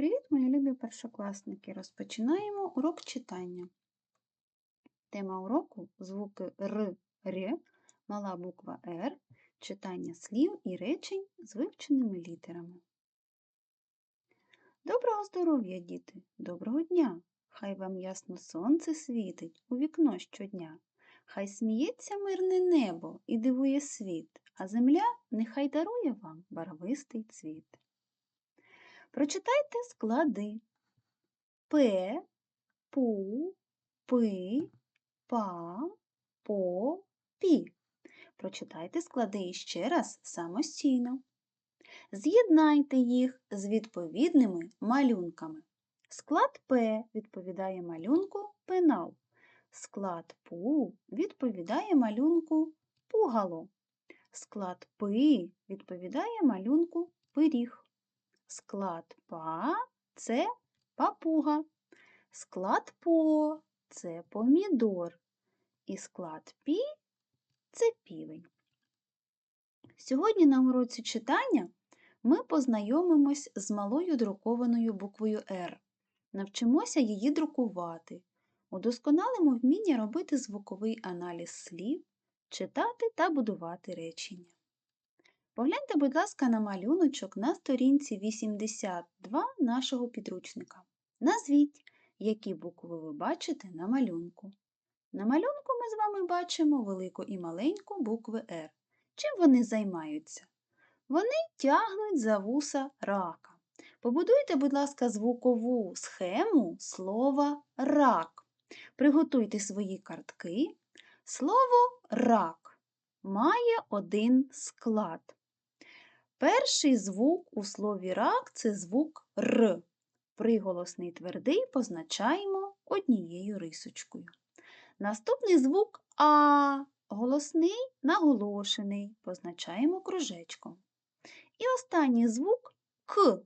Привіт, мої любі першокласники! Розпочинаємо урок читання. Тема уроку звуки Р, Р, мала буква Р, читання слів і речень з вивченими літерами. Доброго здоров'я, діти! Доброго дня! Хай вам ясно сонце світить у вікно щодня. Хай сміється мирне небо і дивує світ, а земля нехай дарує вам барвистий цвіт. Прочитайте склади П, Пу, Пи, Па, По, Пі. Прочитайте склади іще раз самостійно. З'єднайте їх з відповідними малюнками. Склад П відповідає малюнку пенал. Склад Пу відповідає малюнку пугало. Склад Пи відповідає малюнку пиріг. Склад па це папуга. Склад по це помідор. І склад пі це півень. Сьогодні на уроці читання ми познайомимось з малою друкованою буквою Р. Навчимося її друкувати, удосконалимо вміння робити звуковий аналіз слів, читати та будувати речення. Погляньте, будь ласка, на малюночок на сторінці 82 нашого підручника. Назвіть, які букви ви бачите на малюнку. На малюнку ми з вами бачимо велику і маленьку букви Р. Чим вони займаються? Вони тягнуть за вуса рака. Побудуйте, будь ласка, звукову схему слова рак. Приготуйте свої картки. Слово рак має один склад. Перший звук у слові рак це звук Р. Приголосний твердий позначаємо однією рисочкою. Наступний звук А, голосний наголошений, позначаємо кружечком. І останній звук К.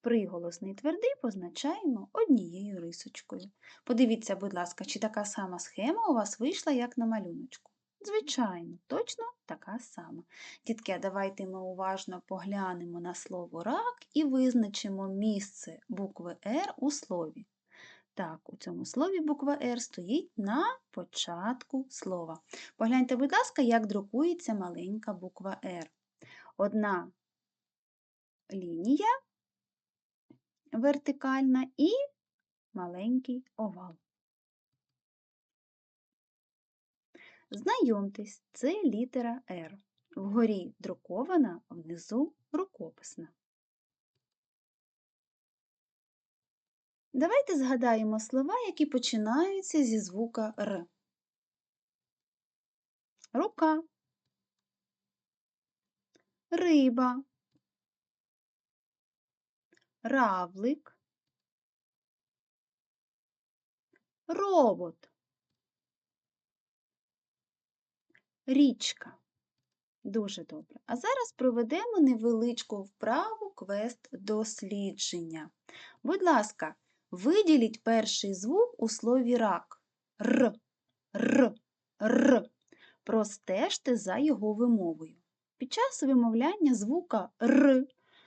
Приголосний твердий позначаємо однією рисочкою. Подивіться, будь ласка, чи така сама схема у вас вийшла, як на малюночку. Звичайно, точно така сама. Дітки, давайте ми уважно поглянемо на слово рак і визначимо місце букви Р у слові. Так, у цьому слові буква Р стоїть на початку слова. Погляньте, будь ласка, як друкується маленька буква Р. Одна лінія вертикальна і маленький овал. Знайомтесь, це літера Р. Вгорі друкована, внизу рукописна. Давайте згадаємо слова, які починаються зі звука Р. Рука, риба, равлик, робот. Річка. Дуже добре. А зараз проведемо невеличку вправу квест дослідження. Будь ласка, виділіть перший звук у слові рак. Р, Р, Р. Простежте за його вимовою. Під час вимовляння звука Р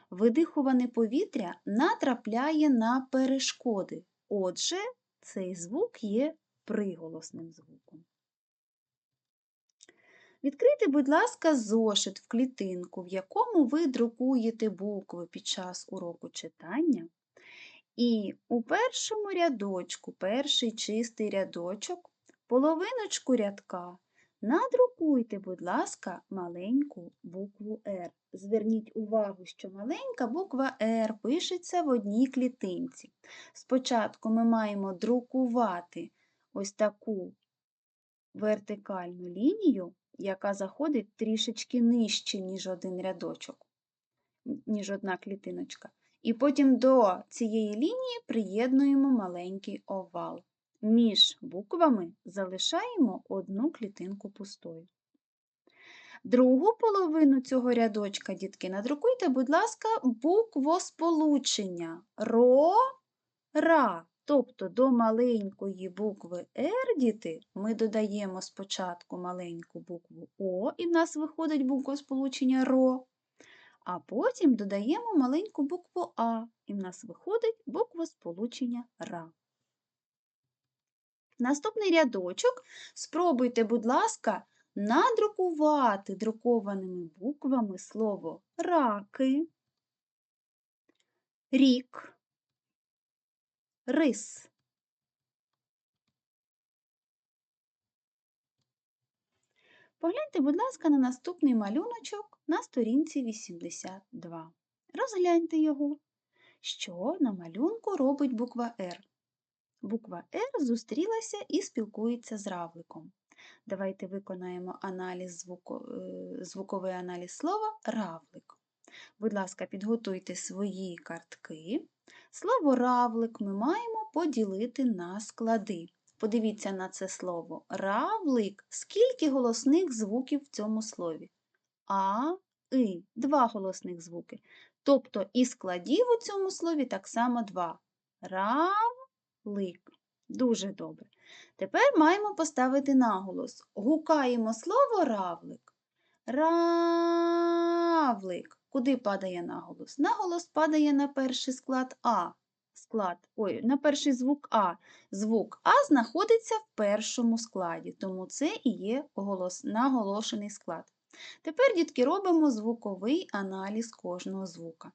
видихуване повітря натрапляє на перешкоди. Отже, цей звук є приголосним звуком. Відкрийте, будь ласка, зошит в клітинку, в якому ви друкуєте букви під час уроку читання. І у першому рядочку, перший чистий рядочок, половиночку рядка, надрукуйте, будь ласка, маленьку букву Р. Зверніть увагу, що маленька буква Р пишеться в одній клітинці. Спочатку ми маємо друкувати ось таку вертикальну лінію яка заходить трішечки нижче, ніж один рядочок, ніж одна клітиночка. І потім до цієї лінії приєднуємо маленький овал. Між буквами залишаємо одну клітинку пустою. Другу половину цього рядочка, дітки, надрукуйте, будь ласка, буквосполучення ро, ра. Тобто до маленької букви R, діти, ми додаємо спочатку маленьку букву О, і в нас виходить буква сполучення РО. а потім додаємо маленьку букву А, і в нас виходить буква сполучення ра. Наступний рядочок спробуйте, будь ласка, надрукувати друкованими буквами слово раки, рік, рис. Погляньте, будь ласка, на наступний малюночок на сторінці 82. Розгляньте його. Що на малюнку робить буква Р? Буква Р зустрілася і спілкується з равликом. Давайте виконаємо аналіз звуко, е, звуковий аналіз слова равлик. Будь ласка, підготуйте свої картки. Слово равлик ми маємо поділити на склади. Подивіться на це слово. Равлик. Скільки голосних звуків в цьому слові? А, И. Два голосних звуки. Тобто і складів у цьому слові так само два. Равлик. Дуже добре. Тепер маємо поставити наголос. Гукаємо слово равлик. Равлик. Куди падає наголос? Наголос падає на перший склад А. Склад, ой, на перший звук А. Звук А знаходиться в першому складі, тому це і є голос, наголошений склад. Тепер, дітки, робимо звуковий аналіз кожного звука.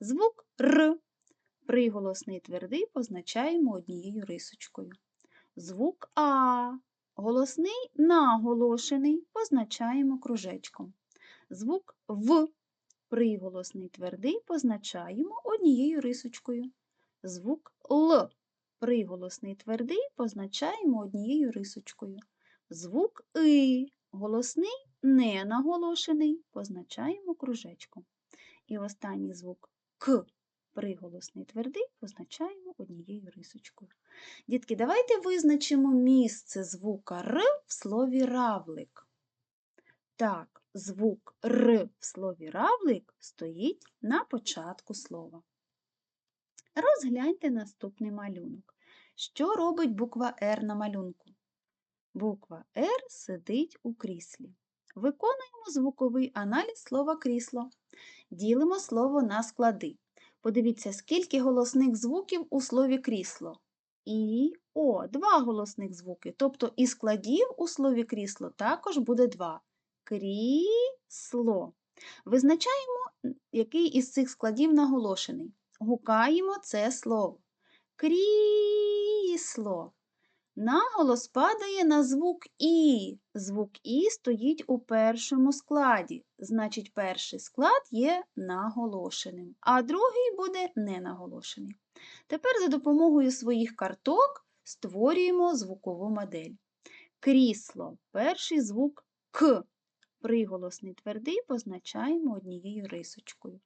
Звук Р. Приголосний твердий позначаємо однією рисочкою. Звук А. Голосний наголошений позначаємо кружечком. Звук В. Приголосний твердий позначаємо однією рисочкою. Звук Л. Приголосний твердий позначаємо однією рисочкою. Звук И. Голосний не наголошений позначаємо кружечком. І останній звук К. Приголосний твердий позначаємо однією рисочкою. Дітки, давайте визначимо місце звука Р в слові равлик. Так, звук Р в слові равлик стоїть на початку слова. Розгляньте наступний малюнок. Що робить буква Р на малюнку? Буква Р сидить у кріслі. Виконуємо звуковий аналіз слова крісло. Ділимо слово на склади. Подивіться, скільки голосних звуків у слові крісло. І О, два голосних звуки. Тобто і складів у слові крісло також буде два. Крісло. Визначаємо, який із цих складів наголошений. Гукаємо це слово. Крісло. Наголос падає на звук І. Звук І стоїть у першому складі. Значить, перший склад є наголошеним, а другий буде ненаголошений. Тепер за допомогою своїх карток створюємо звукову модель. Крісло. Перший звук К. Приголосний твердий позначаємо однією рисочкою.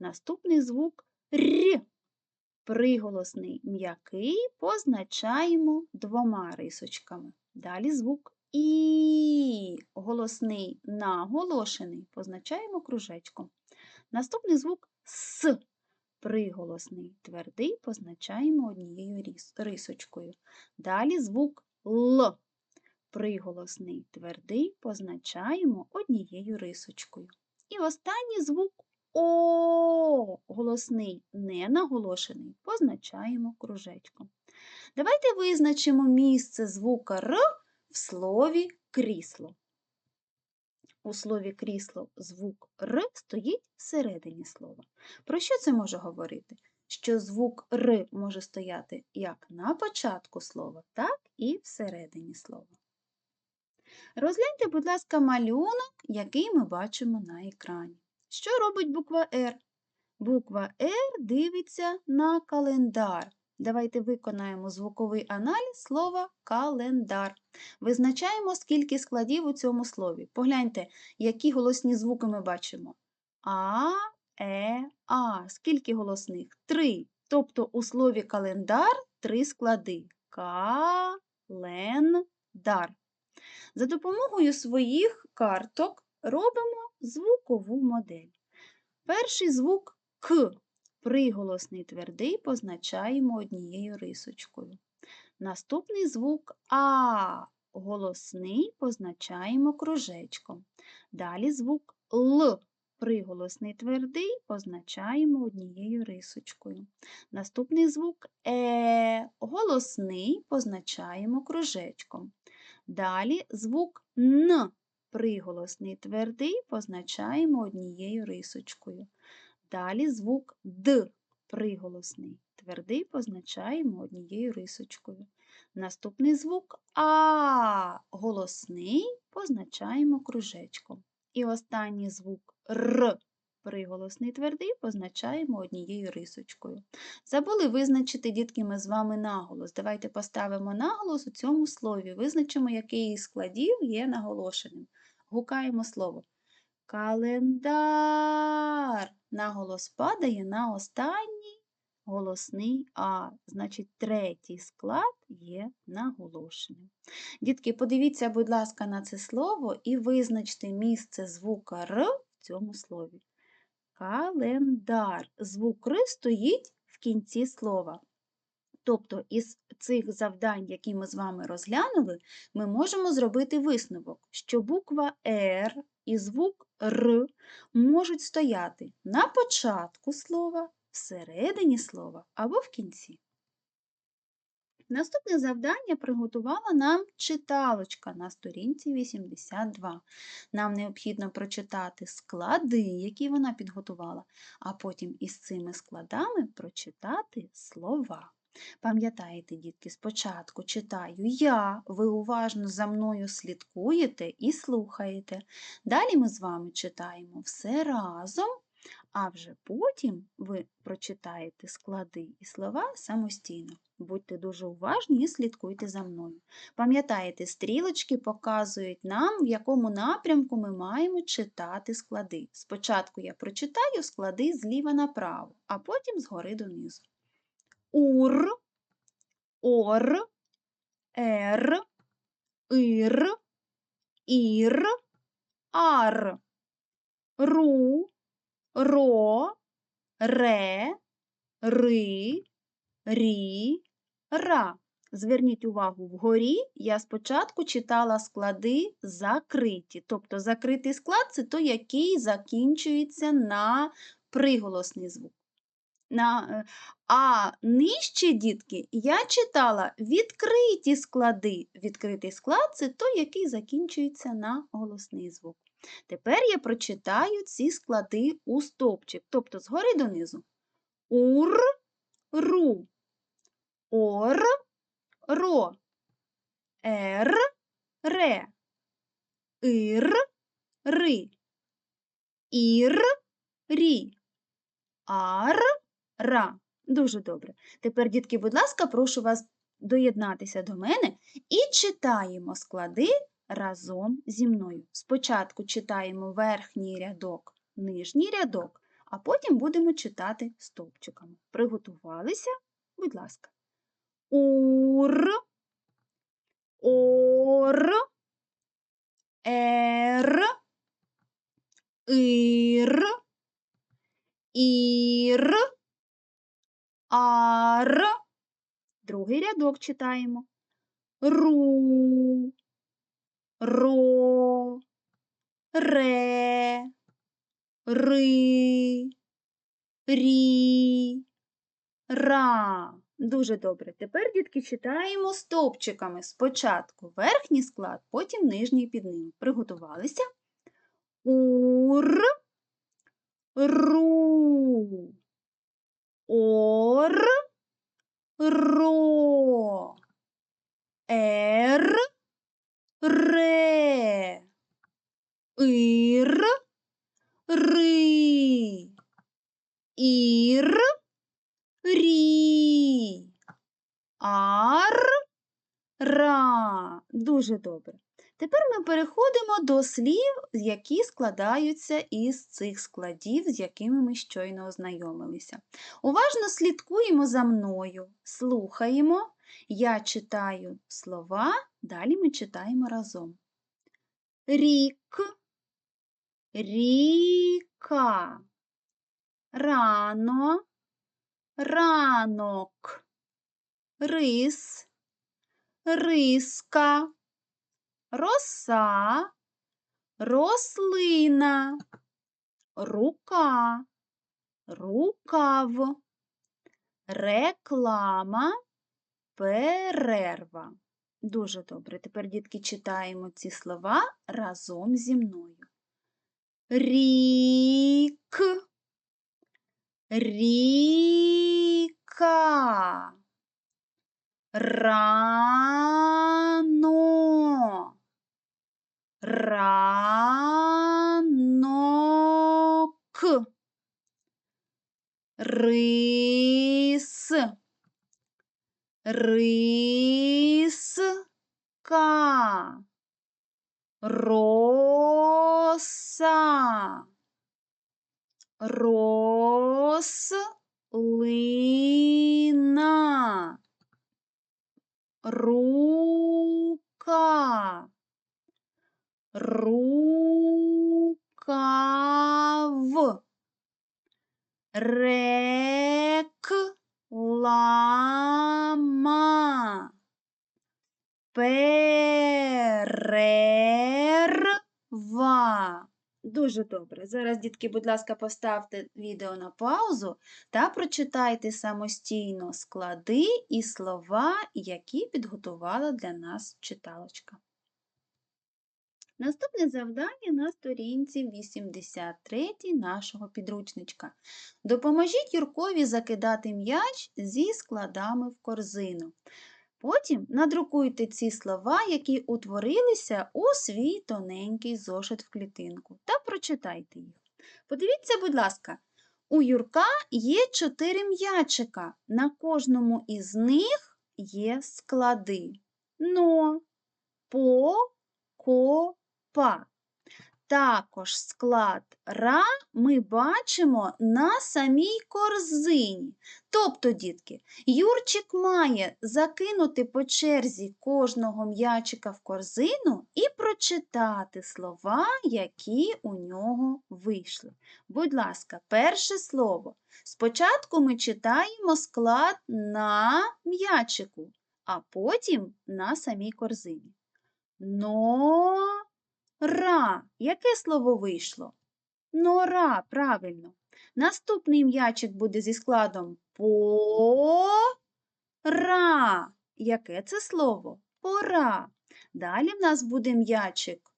Наступний звук Р. Приголосний м'який позначаємо двома рисочками. Далі звук І. Голосний наголошений позначаємо кружечком. Наступний звук С. Приголосний твердий позначаємо однією рисочкою. Далі звук Л. Приголосний твердий позначаємо однією рисочкою. І останній звук о, голосний не наголошений, позначаємо кружечком. Давайте визначимо місце звука Р в слові крісло. У слові крісло звук Р стоїть всередині слова. Про що це може говорити? Що звук Р може стояти як на початку слова, так і всередині слова. Розгляньте, будь ласка, малюнок, який ми бачимо на екрані. Що робить буква Р? Буква Р дивиться на календар. Давайте виконаємо звуковий аналіз слова календар. Визначаємо, скільки складів у цьому слові. Погляньте, які голосні звуки ми бачимо. А, Е, А. Скільки голосних? Три. Тобто у слові календар три склади. Календар. За допомогою своїх карток робимо звукову модель. Перший звук К. Приголосний твердий позначаємо однією рисочкою. Наступний звук А. Голосний позначаємо кружечком. Далі звук Л. приголосний твердий позначаємо однією рисочкою. Наступний звук Е, голосний позначаємо кружечком. Далі звук Н, приголосний твердий позначаємо однією рисочкою. Далі звук Д, приголосний твердий позначаємо однією рисочкою. Наступний звук А, голосний позначаємо кружечком. І останній звук Р, приголосний твердий, позначаємо однією рисочкою. Забули визначити, дітки, ми з вами наголос. Давайте поставимо наголос у цьому слові, визначимо, який із складів є наголошеним. Гукаємо слово. Календар. Наголос падає на останній голосний А. Значить, третій склад є наголошеним. Дітки, подивіться, будь ласка, на це слово і визначте місце звука Р в цьому слові. Календар. Звук Р стоїть в кінці слова. Тобто із цих завдань, які ми з вами розглянули, ми можемо зробити висновок, що буква Р і звук Р можуть стояти на початку слова, всередині слова або в кінці. Наступне завдання приготувала нам читалочка на сторінці 82. Нам необхідно прочитати склади, які вона підготувала, а потім із цими складами прочитати слова. Пам'ятаєте, дітки, спочатку читаю я, ви уважно за мною слідкуєте і слухаєте. Далі ми з вами читаємо все разом, а вже потім ви прочитаєте склади і слова самостійно. Будьте дуже уважні і слідкуйте за мною. Пам'ятаєте, стрілочки показують нам, в якому напрямку ми маємо читати склади. Спочатку я прочитаю склади зліва направо, а потім згори донизу. Ур, ор, ер, ир, ір, ар, ру, ро, ре, ри, рі, ра. Зверніть увагу, вгорі я спочатку читала склади закриті. Тобто закритий склад це той, який закінчується на приголосний звук. На, е, А нижче, дітки, я читала відкриті склади. Відкритий склад це той, який закінчується на голосний звук. Тепер я прочитаю ці склади у стовпчик, тобто згори донизу. Ур, ру, ор, ро, ер, ре, ир, ри, ір, рі, ар, ра. Дуже добре. Тепер, дітки, будь ласка, прошу вас доєднатися до мене і читаємо склади разом зі мною. Спочатку читаємо верхній рядок, нижній рядок, а потім будемо читати стовпчиками. Приготувалися? Будь ласка. Ур, ор, ер, ір, ір, ар. Другий рядок читаємо. Ру, ро, ре, ри, рі, ра. Дуже добре. Тепер, дітки, читаємо стовпчиками. Спочатку верхній склад, потім нижній під ним. Приготувалися? Ур, ру, ор, ро, ер, ре, ир, ри, ір, рі, ар, ра. Дуже добре. Тепер ми переходимо до слів, які складаються із цих складів, з якими ми щойно ознайомилися. Уважно слідкуємо за мною, слухаємо. Я читаю слова, далі ми читаємо разом. Рік, ріка, рано, ранок, рис, риска, роса, рослина, рука, рукав, реклама, перерва. Дуже добре. Тепер, дітки, читаємо ці слова разом зі мною. Рік, ріка, рано, ранок, рис, риска, роса, рослина, рука, рукав, реклама, перерва. Дуже добре. Зараз, дітки, будь ласка, поставте відео на паузу та прочитайте самостійно склади і слова, які підготувала для нас читалочка. Наступне завдання на сторінці 83 нашого підручничка. Допоможіть Юркові закидати м'яч зі складами в корзину. Потім надрукуйте ці слова, які утворилися у свій тоненький зошит в клітинку, та прочитайте їх. Подивіться, будь ласка, у Юрка є чотири м'ячика. На кожному із них є склади. Но, по, ко, па. Також склад ра ми бачимо на самій корзині. Тобто, дітки, Юрчик має закинути по черзі кожного м'ячика в корзину і прочитати слова, які у нього вийшли. Будь ласка, перше слово. Спочатку ми читаємо склад на м'ячику, а потім на самій корзині. Но Ра. Яке слово вийшло? Нора, правильно. Наступний м'ячик буде зі складом пора. Яке це слово? Пора. Далі в нас буде м'ячик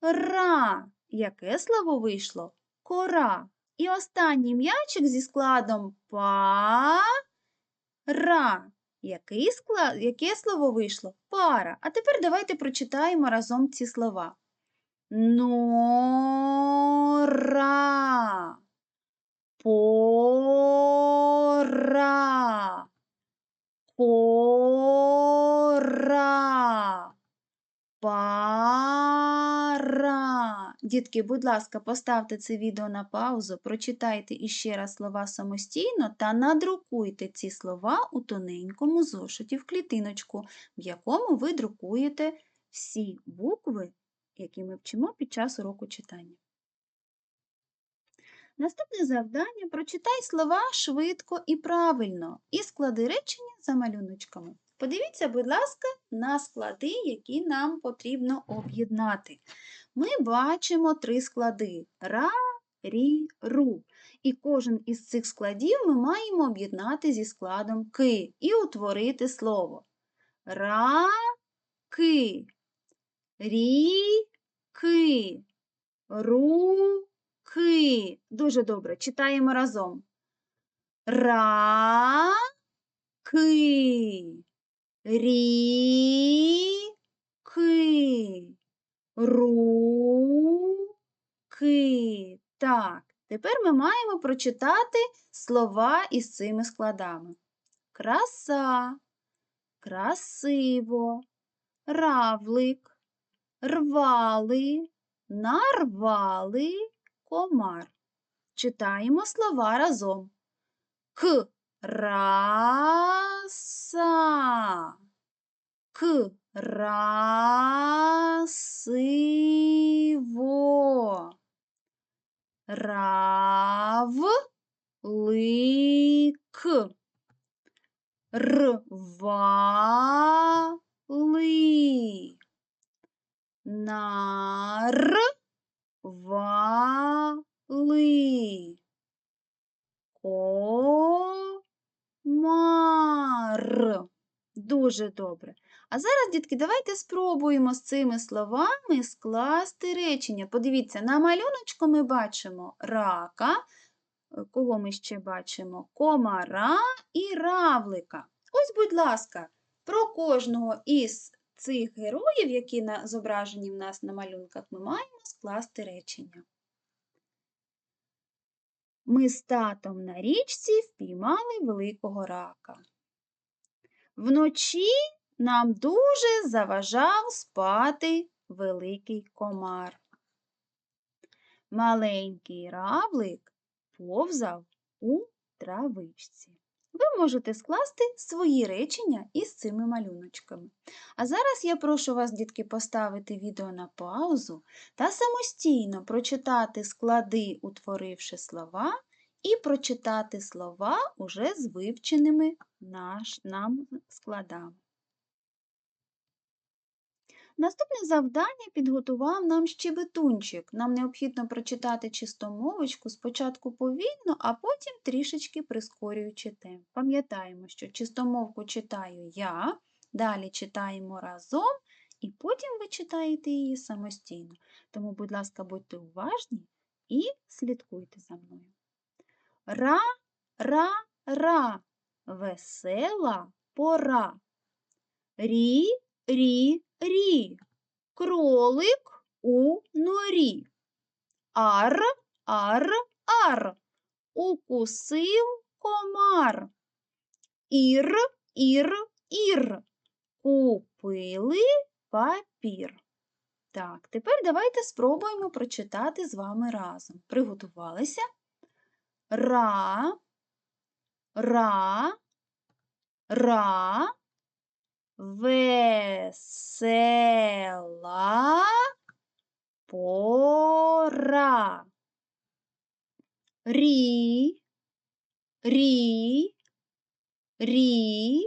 кора. Яке слово вийшло? Кора. І останній м'ячик зі складом пара. Який склад, Яке слово вийшло? Пара. А тепер давайте прочитаємо разом ці слова. Нора. Пора. Кора. Дітки, будь ласка, поставте це відео на паузу, прочитайте іще раз слова самостійно та надрукуйте ці слова у тоненькому зошиті в клітиночку, в якому ви друкуєте всі букви, які ми вчимо під час уроку читання. Наступне завдання прочитай слова швидко і правильно і склади речення за малюночками. Подивіться, будь ласка, на склади, які нам потрібно об'єднати. Ми бачимо три склади ра, рі, ру. І кожен із цих складів ми маємо об'єднати зі складом ки і утворити слово. Ра, ки, рі, ки, ру, ки. Дуже добре. Читаємо разом. Ра, ки ріки, руки. Так, тепер ми маємо прочитати слова із цими складами. Краса, красиво, равлик, рвали, нарвали, комар. Читаємо слова разом. К Краса. К. Равлик. Рвали. Нар. вали. Комар. Дуже добре. А зараз, дітки, давайте спробуємо з цими словами скласти речення. Подивіться, на малюночку ми бачимо рака, е, кого ми ще бачимо? Комара і равлика. Ось, будь ласка, про кожного із цих героїв, які зображені в нас на малюнках, ми маємо скласти речення. Ми з татом на річці впіймали великого рака. Вночі нам дуже заважав спати великий комар. Маленький равлик повзав у травичці. Ви можете скласти свої речення із цими малюночками. А зараз я прошу вас, дітки, поставити відео на паузу та самостійно прочитати склади, утворивши слова, і прочитати слова уже з вивченими наш, нам складами. Наступне завдання підготував нам щебетунчик. Нам необхідно прочитати чистомовочку спочатку повільно, а потім трішечки прискорюючи темп. Пам'ятаємо, що чистомовку читаю я, далі читаємо разом, і потім ви читаєте її самостійно. Тому, будь ласка, будьте уважні і слідкуйте за мною. Ра, ра, ра, весела пора. Рі, рі, рі, кролик у норі. Ар, ар, ар, укусив комар. Ір, ір, ір, купили папір. Так, тепер давайте спробуємо прочитати з вами разом. Приготувалися? Ра, ра, ра, весела пора. Рі, рі, рі,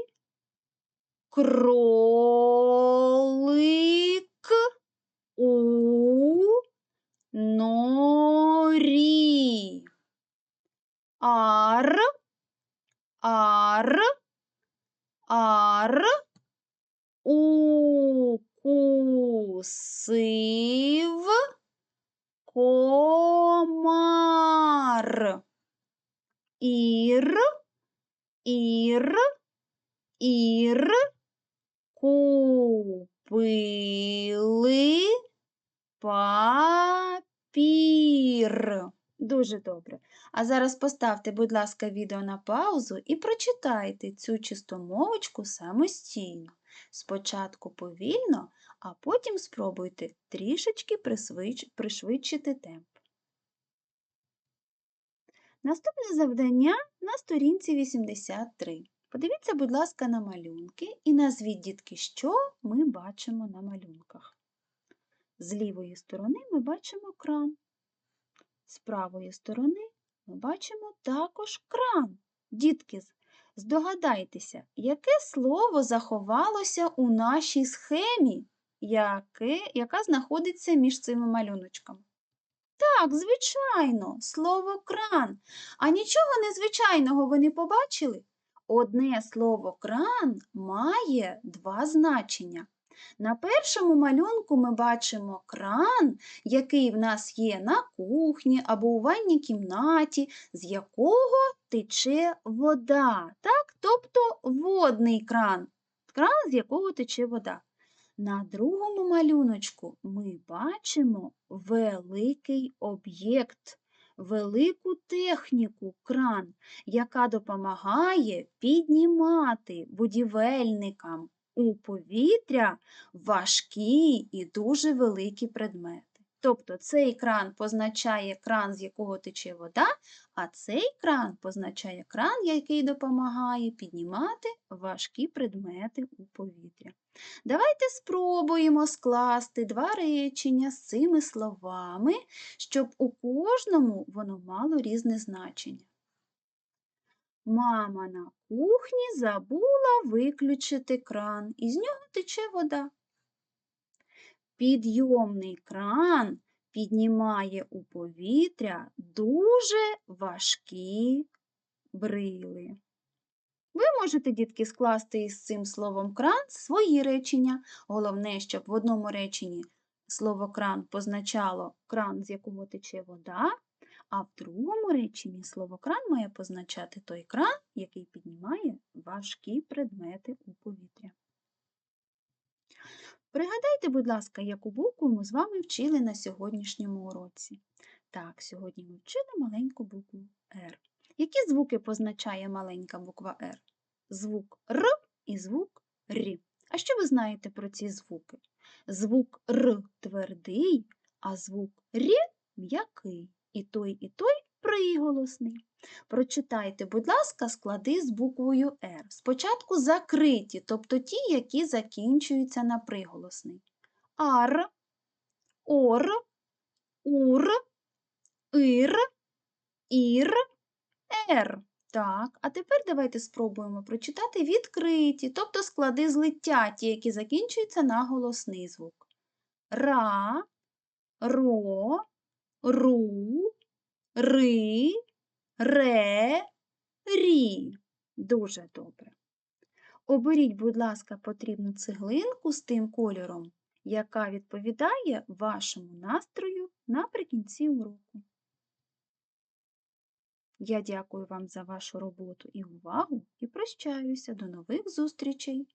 кролик у норі. Ар, ар, ар, укусив комар. Ір, ір, ір, купили папір. Дуже добре. А зараз поставте, будь ласка, відео на паузу і прочитайте цю чистомовочку самостійно. Спочатку повільно, а потім спробуйте трішечки пришвидшити темп. Наступне завдання на сторінці 83. Подивіться, будь ласка, на малюнки і назвіть, дітки, що ми бачимо на малюнках. З лівої сторони ми бачимо кран. З правої сторони ми бачимо також кран. Дітки, здогадайтеся, яке слово заховалося у нашій схемі, яке, яка знаходиться між цими малюночками? Так, звичайно, слово кран. А нічого незвичайного ви не побачили? Одне слово кран має два значення. На першому малюнку ми бачимо кран, який в нас є на кухні або у ванній кімнаті, з якого тече вода. Так? Тобто водний кран, кран, з якого тече вода. На другому малюночку ми бачимо великий об'єкт, велику техніку кран, яка допомагає піднімати будівельникам у повітря важкі і дуже великі предмети. Тобто цей кран позначає кран, з якого тече вода, а цей кран позначає кран, який допомагає піднімати важкі предмети у повітря. Давайте спробуємо скласти два речення з цими словами, щоб у кожному воно мало різне значення. Мама на кухні забула виключити кран, і з нього тече вода. Підйомний кран піднімає у повітря дуже важкі брили. Ви можете, дітки, скласти із цим словом кран свої речення. Головне, щоб в одному реченні слово кран позначало кран, з якого тече вода, а в другому реченні слово кран має позначати той кран, який піднімає важкі предмети у повітря. Пригадайте, будь ласка, яку букву ми з вами вчили на сьогоднішньому уроці. Так, сьогодні ми вчили маленьку букву Р. Які звуки позначає маленька буква Р? Звук Р і звук Р. А що ви знаєте про ці звуки? Звук Р твердий, а звук Р м'який. І той, і той приголосний. Прочитайте, будь ласка, склади з буквою Р. Спочатку закриті, тобто ті, які закінчуються на приголосний. Ар, ор, ур, ір, ір, ер. Так, а тепер давайте спробуємо прочитати відкриті, тобто склади злиття, ті, які закінчуються на голосний звук. Ра, ро, ру, ри, ре, рі. Дуже добре. Оберіть, будь ласка, потрібну цеглинку з тим кольором, яка відповідає вашому настрою наприкінці уроку. Я дякую вам за вашу роботу і увагу і прощаюся до нових зустрічей!